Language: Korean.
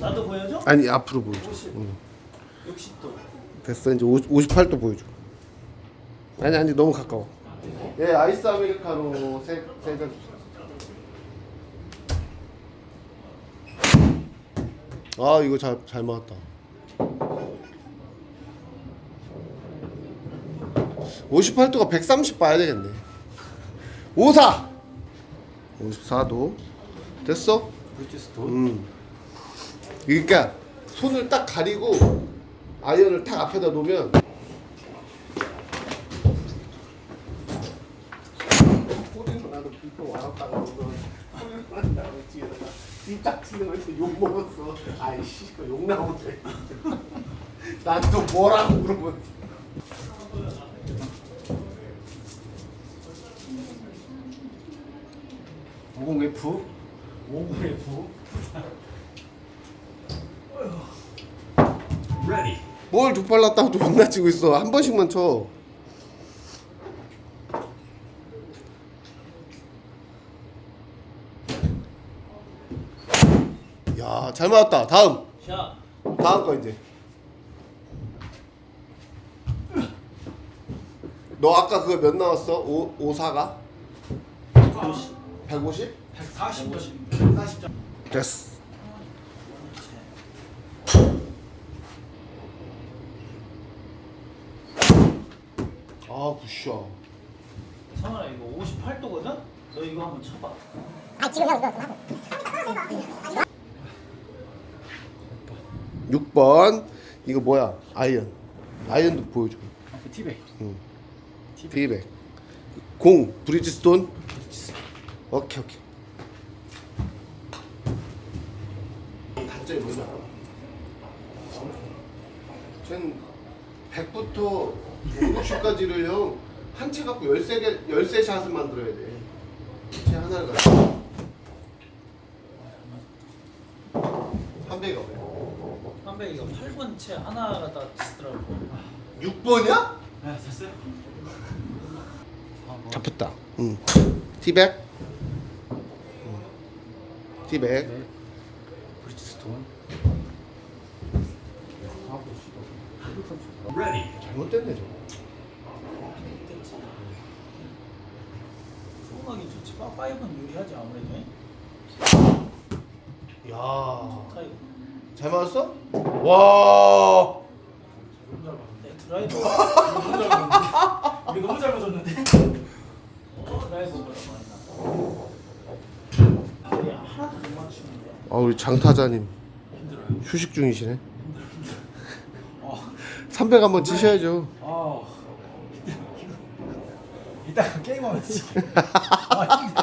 나도 보여줘? 아니 앞으로 보여줘. 50 응. 60도 됐어 이제 50, 58도 보여줘. 아니 아니 너무 가까워. 예 아이스 아메리카노 세세잔 주세요. 아 이거 잘 잘 맞았다. 58도가 130 봐야 되겠네. 54. 54도. 됐어? 브리지스톤. 음. 그러니까 손을 딱 가리고 아이언을 딱 앞에다 놓으면 입딱 치는 거욕 먹었어. 아이씨 욕 나오대. 난또 뭐라고 물어보면 50F. 50F Ready. 뭘 두팔랐다고 또 존나 치고 있어. 한 번씩만 쳐. 야, 잘 맞았다. 다음. 샷 다음 거 이제. 너 아까 그거 몇 나왔어? 오, 54가? 150 150? 140점 140점 됐어. 아, 굿샷. 성현아 이거 58도거든? 너 이거 한번 쳐봐 아 지금 형 이거 하고 6번. 이거 뭐야? 아이언. 아이언도 보여줘. 앞에 티백. 피백. 공 브리지스톤. 오케이 오케이. 단점이 뭐냐? 쟨 100부터 50까지를 형 한 채 갖고 13개 13샷을 만들어야 돼. 채 하나를 갖고. 한 배가 왜? 이거 8번 채 하나가 다 치더라고 6번이야? 네, 됐어요? 잡혔다. 응. 티백. 응. 티백. 네. 브리지스톤. Ready. 잘못됐네 저거. 수음하기 좋지 파- 파이브는 유리하지 아무래도 야. 좋다 이거 잘 맞았어? 와. 내 드라이버 우리 너무 잘 맞았는데? 드라이버보다 많이 나 거의 하나도 못 맞추는데 아 우리 장타자님 휴식 중이시네. 300 한번 치셔야죠. 아. 이따가 게임하면 지. 아,